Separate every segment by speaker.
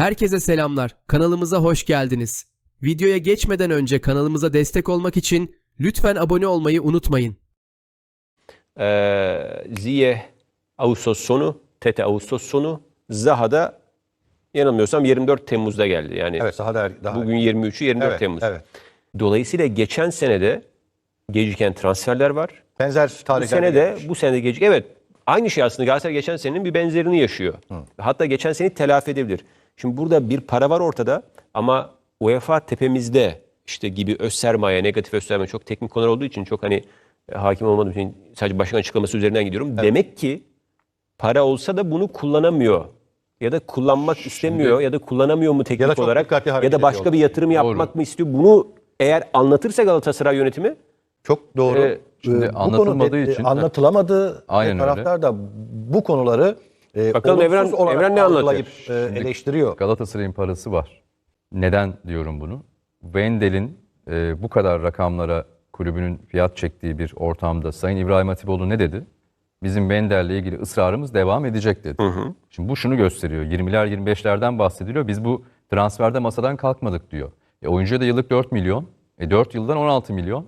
Speaker 1: Herkese selamlar. Kanalımıza hoş geldiniz. Videoya geçmeden önce kanalımıza destek olmak için lütfen abone olmayı unutmayın.
Speaker 2: Ee, Ziye Ağustos sonu, Tete Ağustos sonu, Zaha da yanılmıyorsam 24 Temmuz'da geldi. Yani
Speaker 3: Evet daha da daha
Speaker 2: bugün 23'ü 24
Speaker 3: evet,
Speaker 2: Temmuz.
Speaker 3: Evet.
Speaker 2: Dolayısıyla geçen senede geciken transferler var.
Speaker 3: Benzer
Speaker 2: Bu
Speaker 3: tarihler.
Speaker 2: sene de bu sene gecik. Evet aynı şey aslında Galatasaray geçen senenin bir benzerini yaşıyor. Hatta geçen seneyi telafi edebilir. Şimdi burada bir para var ortada ama UEFA tepemizde işte gibi öz sermaye, negatif öz sermaye çok teknik konular olduğu için çok hani e, hakim olmadığım için sadece başkan açıklaması üzerinden gidiyorum. Demek ki para olsa da bunu kullanamıyor. Ya da kullanmak istemiyor ya da kullanamıyor mu teknik
Speaker 3: Ya da
Speaker 2: olarak ya da başka bir yatırım yapmak mı istiyor? Bunu eğer anlatırsa Galatasaray yönetimi
Speaker 3: Çok doğru.
Speaker 2: Ee,
Speaker 4: şimdi
Speaker 3: bu
Speaker 4: anlatılmadığı
Speaker 3: konu, e,
Speaker 4: için-
Speaker 3: anlatılamadı.
Speaker 4: Aynen
Speaker 3: taraftar da bu konuları e,
Speaker 2: Bakalım Evren- Evren ne anlatıyor?
Speaker 3: e, eleştiriyor.
Speaker 4: Galatasaray'ın parası var. Neden diyorum bunu? Wendel'in e, bu kadar rakamlara kulübünün fiyat çektiği bir ortamda Sayın İbrahim Hatipoğlu ne dedi? Bizim Wendel'le ilgili ısrarımız devam edecek dedi. Şimdi bu şunu gösteriyor. 20'ler 25'lerden bahsediliyor. Biz bu transferde masadan kalkmadık diyor. E, oyuncuya da yıllık 4 milyon. E, 4 yıldan 16 milyon.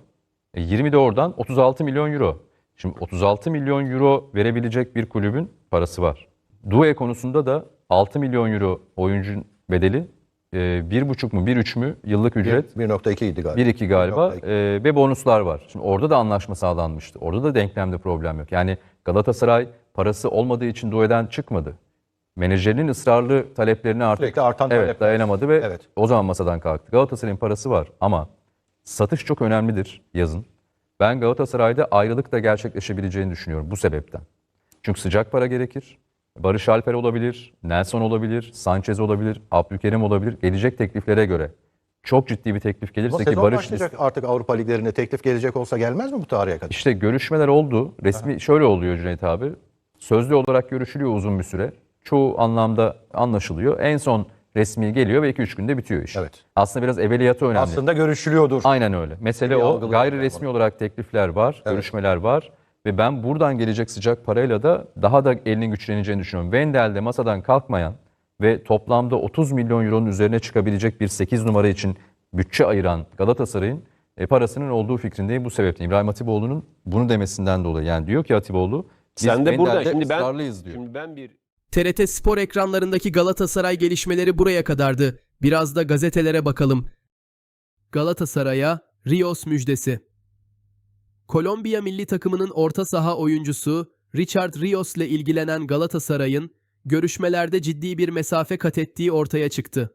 Speaker 4: E, 20 de oradan 36 milyon euro. Şimdi 36 milyon euro verebilecek bir kulübün parası var. Due konusunda da 6 milyon euro oyuncunun bedeli. E, 1,5 mu 1,3 mü yıllık ücret?
Speaker 3: 1.2 idi galiba.
Speaker 4: 1-2 galiba
Speaker 3: 1.2.
Speaker 4: e, ve bonuslar var. Şimdi orada da anlaşma sağlanmıştı. Orada da denklemde problem yok. Yani Galatasaray parası olmadığı için Due'den çıkmadı. Menajerinin ısrarlı taleplerine artık
Speaker 3: Sürekli artan
Speaker 4: evet,
Speaker 3: talepler.
Speaker 4: dayanamadı ve
Speaker 3: Evet.
Speaker 4: o zaman masadan kalktı. Galatasaray'ın parası var ama satış çok önemlidir yazın. Ben Galatasaray'da ayrılık da gerçekleşebileceğini düşünüyorum bu sebepten. Çünkü sıcak para gerekir. Barış Alper olabilir, Nelson olabilir, Sanchez olabilir, Abdülkerim olabilir. Gelecek tekliflere göre. Çok ciddi bir teklif
Speaker 3: Ama
Speaker 4: gelirse ki
Speaker 3: sezon
Speaker 4: Barış
Speaker 3: başlayacak artık Avrupa liglerine teklif gelecek olsa gelmez mi bu tarihe kadar?
Speaker 4: İşte görüşmeler oldu. Resmi şöyle oluyor Cüneyt abi. Sözlü olarak görüşülüyor uzun bir süre. Çoğu anlamda anlaşılıyor. En son resmi geliyor ve 2-3 günde bitiyor iş.
Speaker 3: Evet.
Speaker 4: Aslında biraz evveliyatı önemli.
Speaker 3: Aslında görüşülüyordur.
Speaker 4: Aynen öyle. Mesele
Speaker 3: Bir
Speaker 4: o. Gayri resmi olarak teklifler var, görüşmeler var. Ve ben buradan gelecek sıcak parayla da daha da elinin güçleneceğini düşünüyorum. Wendel'de masadan kalkmayan ve toplamda 30 milyon euronun üzerine çıkabilecek bir 8 numara için bütçe ayıran Galatasaray'ın e, parasının olduğu fikrindeyim bu sebepten. İbrahim Hatipoğlu'nun bunu demesinden dolayı. Yani diyor ki Hatipoğlu biz
Speaker 2: sen de burada şimdi ben
Speaker 4: diyor.
Speaker 2: şimdi ben bir
Speaker 1: TRT Spor ekranlarındaki Galatasaray gelişmeleri buraya kadardı. Biraz da gazetelere bakalım. Galatasaray'a Rios müjdesi. Kolombiya milli takımının orta saha oyuncusu Richard Rios ile ilgilenen Galatasaray'ın görüşmelerde ciddi bir mesafe kat ettiği ortaya çıktı.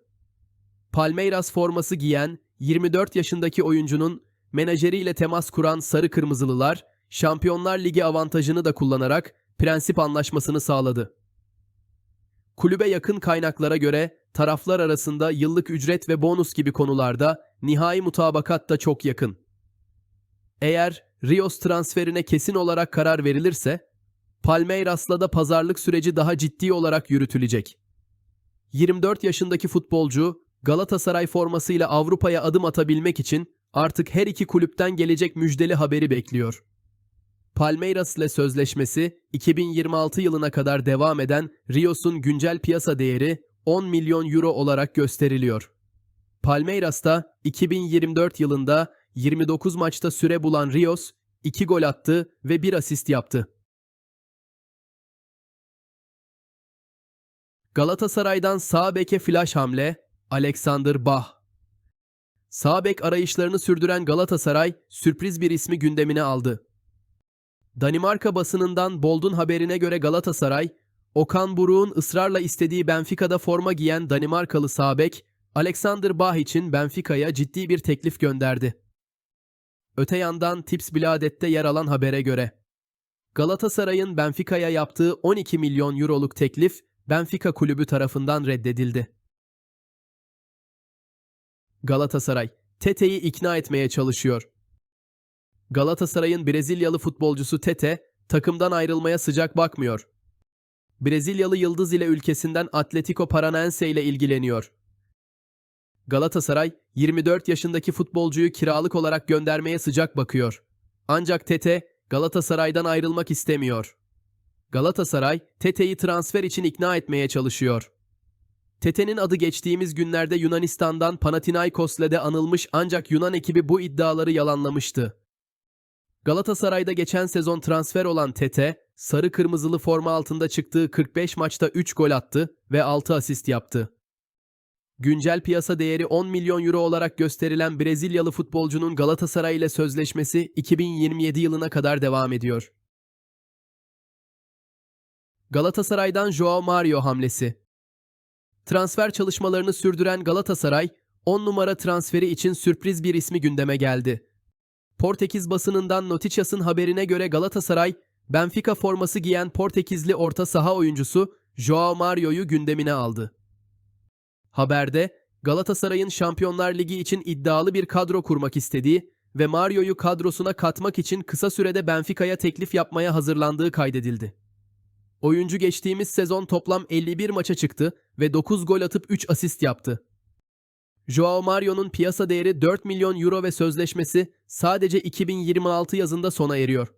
Speaker 1: Palmeiras forması giyen 24 yaşındaki oyuncunun menajeriyle temas kuran Sarı Kırmızılılar, Şampiyonlar Ligi avantajını da kullanarak prensip anlaşmasını sağladı. Kulübe yakın kaynaklara göre taraflar arasında yıllık ücret ve bonus gibi konularda nihai mutabakat da çok yakın. Eğer Rios transferine kesin olarak karar verilirse, Palmeiras'la da pazarlık süreci daha ciddi olarak yürütülecek. 24 yaşındaki futbolcu Galatasaray formasıyla Avrupa'ya adım atabilmek için artık her iki kulüpten gelecek müjdeli haberi bekliyor. Palmeiras ile sözleşmesi 2026 yılına kadar devam eden Rios'un güncel piyasa değeri 10 milyon euro olarak gösteriliyor. Palmeiras'ta 2024 yılında 29 maçta süre bulan Rios 2 gol attı ve 1 asist yaptı. Galatasaray'dan sağ beke flash hamle Alexander Bah. Sağ bek arayışlarını sürdüren Galatasaray sürpriz bir ismi gündemine aldı. Danimarka basınından Bold'un haberine göre Galatasaray, Okan Buruk'un ısrarla istediği Benfica'da forma giyen Danimarkalı sağ bek Alexander Bah için Benfica'ya ciddi bir teklif gönderdi. Öte yandan Tips Biladet'te yer alan habere göre Galatasaray'ın Benfica'ya yaptığı 12 milyon euroluk teklif Benfica kulübü tarafından reddedildi. Galatasaray, Tete'yi ikna etmeye çalışıyor. Galatasaray'ın Brezilyalı futbolcusu Tete, takımdan ayrılmaya sıcak bakmıyor. Brezilyalı yıldız ile ülkesinden Atletico Paranaense ile ilgileniyor. Galatasaray, 24 yaşındaki futbolcuyu kiralık olarak göndermeye sıcak bakıyor. Ancak Tete, Galatasaray'dan ayrılmak istemiyor. Galatasaray, Tete'yi transfer için ikna etmeye çalışıyor. Tete'nin adı geçtiğimiz günlerde Yunanistan'dan Panathinaikos'la de anılmış ancak Yunan ekibi bu iddiaları yalanlamıştı. Galatasaray'da geçen sezon transfer olan Tete, sarı kırmızılı forma altında çıktığı 45 maçta 3 gol attı ve 6 asist yaptı. Güncel piyasa değeri 10 milyon euro olarak gösterilen Brezilyalı futbolcunun Galatasaray ile sözleşmesi 2027 yılına kadar devam ediyor. Galatasaray'dan Joao Mario hamlesi. Transfer çalışmalarını sürdüren Galatasaray, 10 numara transferi için sürpriz bir ismi gündeme geldi. Portekiz basınından Noticias'ın haberine göre Galatasaray, Benfica forması giyen Portekizli orta saha oyuncusu Joao Mario'yu gündemine aldı. Haberde Galatasaray'ın Şampiyonlar Ligi için iddialı bir kadro kurmak istediği ve Mario'yu kadrosuna katmak için kısa sürede Benfica'ya teklif yapmaya hazırlandığı kaydedildi. Oyuncu geçtiğimiz sezon toplam 51 maça çıktı ve 9 gol atıp 3 asist yaptı. Joao Mario'nun piyasa değeri 4 milyon euro ve sözleşmesi sadece 2026 yazında sona eriyor.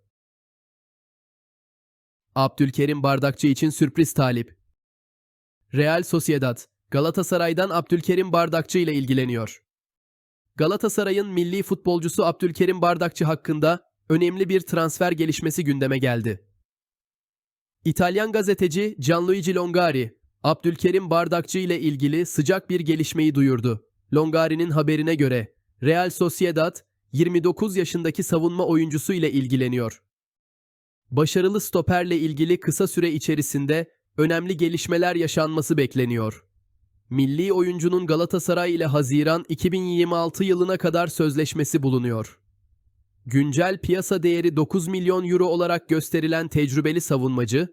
Speaker 1: Abdülkerim Bardakçı için sürpriz talip. Real Sociedad, Galatasaray'dan Abdülkerim Bardakçı ile ilgileniyor. Galatasaray'ın milli futbolcusu Abdülkerim Bardakçı hakkında önemli bir transfer gelişmesi gündeme geldi. İtalyan gazeteci Gianluigi Longari, Abdülkerim Bardakçı ile ilgili sıcak bir gelişmeyi duyurdu. Longari'nin haberine göre Real Sociedad 29 yaşındaki savunma oyuncusu ile ilgileniyor. Başarılı stoperle ilgili kısa süre içerisinde önemli gelişmeler yaşanması bekleniyor. Milli oyuncunun Galatasaray ile Haziran 2026 yılına kadar sözleşmesi bulunuyor. Güncel piyasa değeri 9 milyon euro olarak gösterilen tecrübeli savunmacı,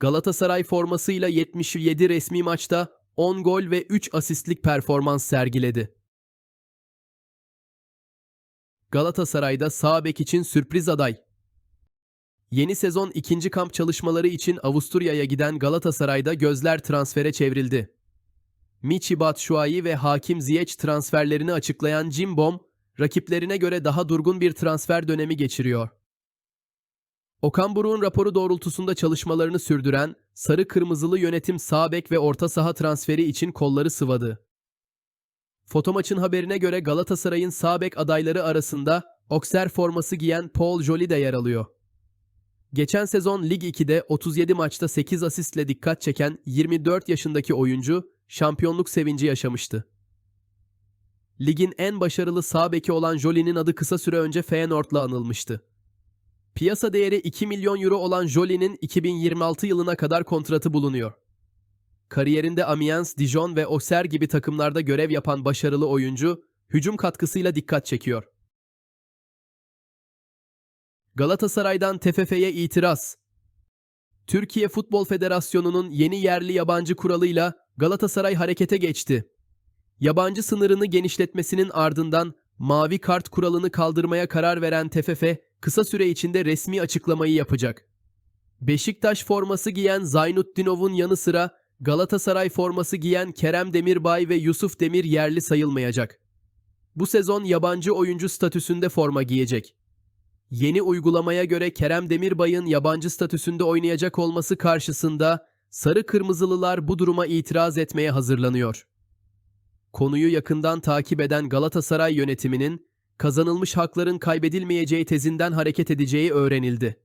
Speaker 1: Galatasaray formasıyla 77 resmi maçta 10 gol ve 3 asistlik performans sergiledi. Galatasaray'da sağ bek için sürpriz aday. Yeni sezon ikinci kamp çalışmaları için Avusturya'ya giden Galatasaray'da gözler transfere çevrildi. Michi Batshuayi ve Hakim Ziyech transferlerini açıklayan Cimbom, rakiplerine göre daha durgun bir transfer dönemi geçiriyor. Okan Buruk'un raporu doğrultusunda çalışmalarını sürdüren sarı kırmızılı yönetim sağ bek ve orta saha transferi için kolları sıvadı. Fotomaçın haberine göre Galatasaray'ın sağ bek adayları arasında Okser forması giyen Paul Joly de yer alıyor. Geçen sezon Lig 2'de 37 maçta 8 asistle dikkat çeken 24 yaşındaki oyuncu şampiyonluk sevinci yaşamıştı. Ligin en başarılı sağ beki olan Joly'nin adı kısa süre önce Feyenoord'la anılmıştı. Piyasa değeri 2 milyon euro olan Joly'nin 2026 yılına kadar kontratı bulunuyor. Kariyerinde Amiens, Dijon ve Auxerre gibi takımlarda görev yapan başarılı oyuncu, hücum katkısıyla dikkat çekiyor. Galatasaray'dan TFF'ye itiraz. Türkiye Futbol Federasyonu'nun yeni yerli yabancı kuralıyla Galatasaray harekete geçti. Yabancı sınırını genişletmesinin ardından mavi kart kuralını kaldırmaya karar veren TFF kısa süre içinde resmi açıklamayı yapacak. Beşiktaş forması giyen Zaynutdinov'un yanı sıra Galatasaray forması giyen Kerem Demirbay ve Yusuf Demir yerli sayılmayacak. Bu sezon yabancı oyuncu statüsünde forma giyecek. Yeni uygulamaya göre Kerem Demirbay'ın yabancı statüsünde oynayacak olması karşısında sarı kırmızılılar bu duruma itiraz etmeye hazırlanıyor. Konuyu yakından takip eden Galatasaray yönetiminin kazanılmış hakların kaybedilmeyeceği tezinden hareket edeceği öğrenildi.